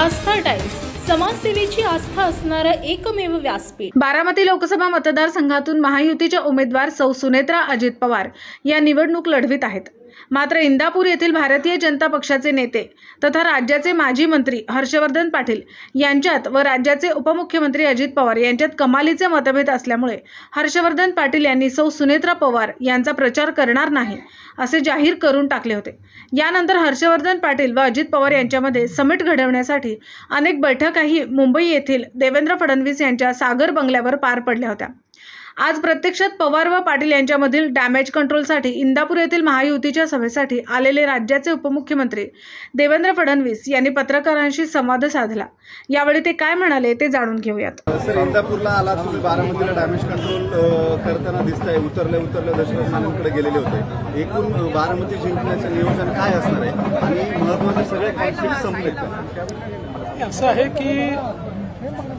आस्था times. समाजसेवेची आस्था असणारं एकमेव व्यासपीठ. बारामती लोकसभा मतदारसंघातून महायुतीच्या उमेदवार सौ सुनेत्रा अजित पवार या निवडणूक लढवित आहेत. मात्र इंदापूर येथील भारतीय जनता पक्षाचे नेते तथा राज्याचे माजी मंत्री हर्षवर्धन पाटील यांच्यात व राज्याचे उपमुख्यमंत्री अजित पवार यांच्यात कमालीचे मतभेद असल्यामुळे हर्षवर्धन पाटील यांनी सौ सुनेत्रा पवार यांचा प्रचार करणार नाही असे जाहीर करून टाकले होते. यानंतर हर्षवर्धन पाटील व अजित पवार यांच्यामध्ये समिट घडवण्यासाठी अनेक बैठकाही मुंबई येथील देवेंद्र फडणवीस यांच्या सागर बंगल्यावर पार पडल्या होत्या. आज प्रत्यक्षात पवार व पाटील यांच्यामधील डॅमेज कंट्रोलसाठी इंदापूर येथील महायुतीच्या सभेसाठी आलेले राज्याचे उपमुख्यमंत्री देवेंद्र फडणवीस यांनी पत्रकारांशी संवाद साधला. यावेळी ते काय म्हणाले ते जाणून घेऊयात. सर इंदापूरला आला तुम्ही बारामतीला डॅमेज कंट्रोल करताना दिसतंय. उतरले उतरले गेलेले होते. एकूण बारामती जिंकण्याचं नियोजन काय असणार आहे? आणि महत्त्वाचे सगळे कॉन्फ्लिक्ट का? असं आहे की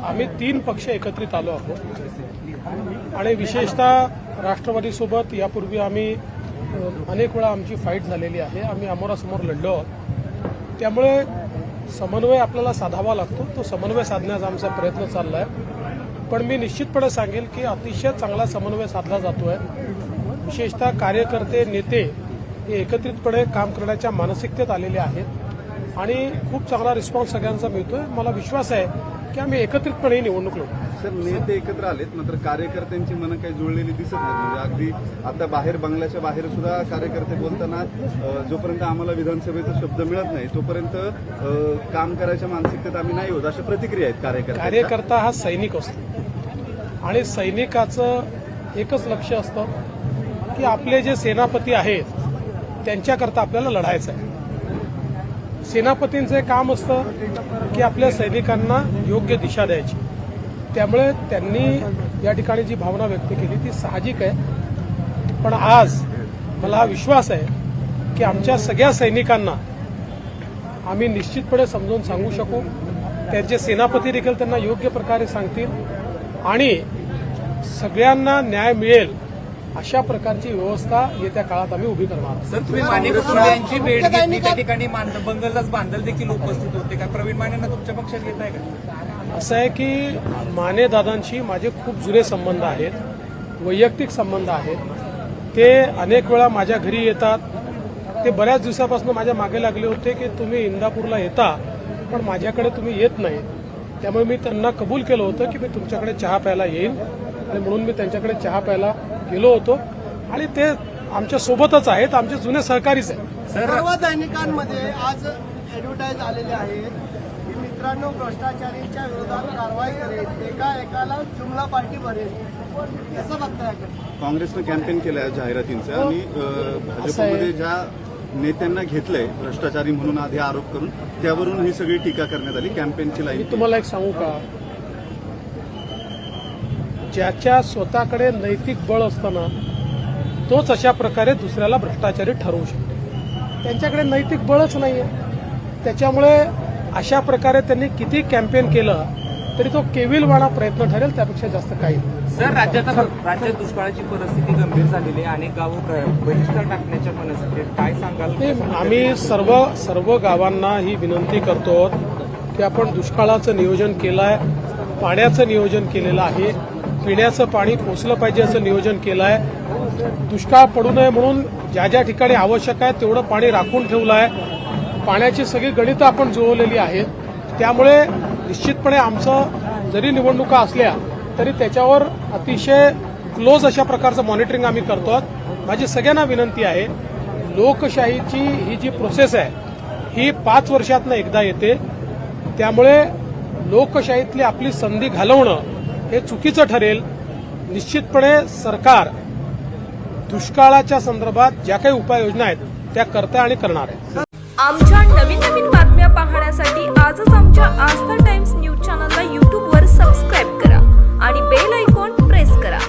आम्ही तीन पक्ष एकत्रित आलो आहोत. आणि विशेषतः राष्ट्रवादीसोबत यापूर्वी आम्ही अनेक वेळा आमची फाईट झालेली आहे. आम्ही अमोरासमोर लढलो आहोत. त्यामुळे समन्वय आपल्याला साधावा लागतो. तो समन्वय साधण्याचा आमचा प्रयत्न चालला आहे पण मी निश्चितपणे सांगेल की अतिशय चांगला समन्वय साधला जातो आहे विशेषतः कार्यकर्ते नेते हे एकत्रितपणे काम करण्याच्या मानसिकतेत आलेले आहेत. आणि खूप चांगला रिस्पॉन्स सगळ्यांचा मिळतोय. मला विश्वास आहे की आम्ही एकत्रितपणे निवडणूक लढू सर नेते एकत्र आलेत मात्र कार्यकर्त्यांची मनं काही जुळलेली दिसत नाहीत. म्हणजे अगदी आता बाहेर बंगल्याच्या बाहेर सुद्धा कार्यकर्ते बोलताना अ, जोपर्यंत आम्हाला विधानसभेचा शब्द मिळत नाही तोपर्यंत अ, काम करायच्या मानसिकतेत आम्ही नाही होत अशा प्रतिक्रिया आहेत कार्यकर्ते कार्यकर्ता हा सैनिक असतो. आणि सैनिकाचं एकच लक्ष असतं की आपले जे सेनापती आहेत त्यांच्याकरता आपल्याला लढायचं आहे. सेनापतींचं एक काम असतं की आपल्या सैनिकांना योग्य दिशा द्यायची. त्यामुळे त्यांनी या ठिकाणी जी भावना व्यक्त केली ती साहजिक आहे. पण आज मला हा विश्वास आहे की आमच्या सगळ्या सैनिकांना आम्ही निश्चितपणे समजून सांगू शकू. त्यांचे सेनापती देखील त्यांना योग्य प्रकारे सांगतील आणि सगळ्यांना न्याय मिळेल. अशा प्रकारची व्यवस्था येत्या काळात आम्ही उभी करणार. सर तुम्ही माने कुटुंबियांची भेट घेतली त्या ठिकाणी मान- बंगलदास बांधल देखील उपस्थित होते का? प्रवीण मानेंना तुमच्या पक्षात घेत आहे का? असं आहे की माने दादांशी माझे खूप जुने संबंध आहेत वैयक्तिक संबंध आहेत. ते अनेक वेळा माझ्या घरी येतात. ते बऱ्याच दिवसापासून माझ्या मागे लागले होते की तुम्ही इंदापूरला येता पण माझ्याकडे तुम्ही येत नाही. त्यामुळे मी त्यांना कबूल केलं होतं की मी तुमच्याकडे चहा प्यायला येईन आणि म्हणून मी त्यांच्याकडे चहा प्यायला गेलो होतो. आणि ते आमच्या सोबतच आहेत आमचे जुने सहकारीच आहेत. सर्व दैनिकांमध्ये आज ऍडव्हर्टाईज आलेले आहेत की मित्रांनो भ्रष्टाचारींच्या विरोधात कारवाई करेल. एका एकाला जुमला पार्टी भरेल. कसं बघताय? काँग्रेसनं कॅम्पेन केलं आहे जाहिरातींचं आणि अ, असं आहे. भाजपमध्ये ज्या नेत्यांना घेतलंय भ्रष्टाचारी म्हणून आधी आरोप करून त्यावरून ही सगळी टीका करण्यात आली कॅम्पेनची मी लाईन तुम्हाला एक सांगू का? ज्याच्या स्वतःकडे नैतिक बळ असताना तोच अशा प्रकारे दुसऱ्याला भ्रष्टाचारी ठरवू शकतो. त्यांच्याकडे नैतिक बळच नाहीये. त्याच्यामुळे अशा प्रकारे त्यांनी किती कॅम्पेन केलं तरी तो केविलवाणा प्रयत्न ठरेल त्यापेक्षा जास्त काही नाही. सर राज्यात राज्यात दुष्काळाची परिस्थिती गंभीर झालेली आहे अनेक गावं बहिष्कार टाकण्याच्या मनस्थितीत काय सांगाल? ते आम्ही सर्व सर्व गावांना ही विनंती करतो की आपण दुष्काळाचं नियोजन केलं आहे पाण्याचं नियोजन केलेलं आहे. पिण्याचं पाणी पोचलं पाहिजे असं नियोजन केलं आहे दुष्काळ पडू नये म्हणून ज्या ज्या ठिकाणी आवश्यक आहे तेवढं पाणी राखून ठेवलं आहे. पाण्याची सगळी गणितं आपण जुळवलेली आहेत. त्यामुळे निश्चितपणे आमचं जरी निवडणुका असल्या तरी त्याच्यावर अतिशय क्लोज अशा प्रकारचं मॉनिटरिंग आम्ही करतो माझी सगळ्यांना विनंती आहे लोकशाहीची ही जी प्रोसेस आहे ही पाच वर्षातनं एकदा येते. त्यामुळे लोकशाहीतली आपली संधी घालवणं हे चुकीचं ठरेल. निश्चितपणे सरकार दुष्काळाच्या संदर्भात ज्या काही उपाययोजना आहेत त्या करते आणि करणार आहे. आमच्या नवीन नवीन बातम्या पाहण्यासाठी आजच आमच्या आस्था टाइम्स न्यूज चॅनलला यूट्यूबवर सबस्क्राईब करा आणि बेल आयकॉन प्रेस करा.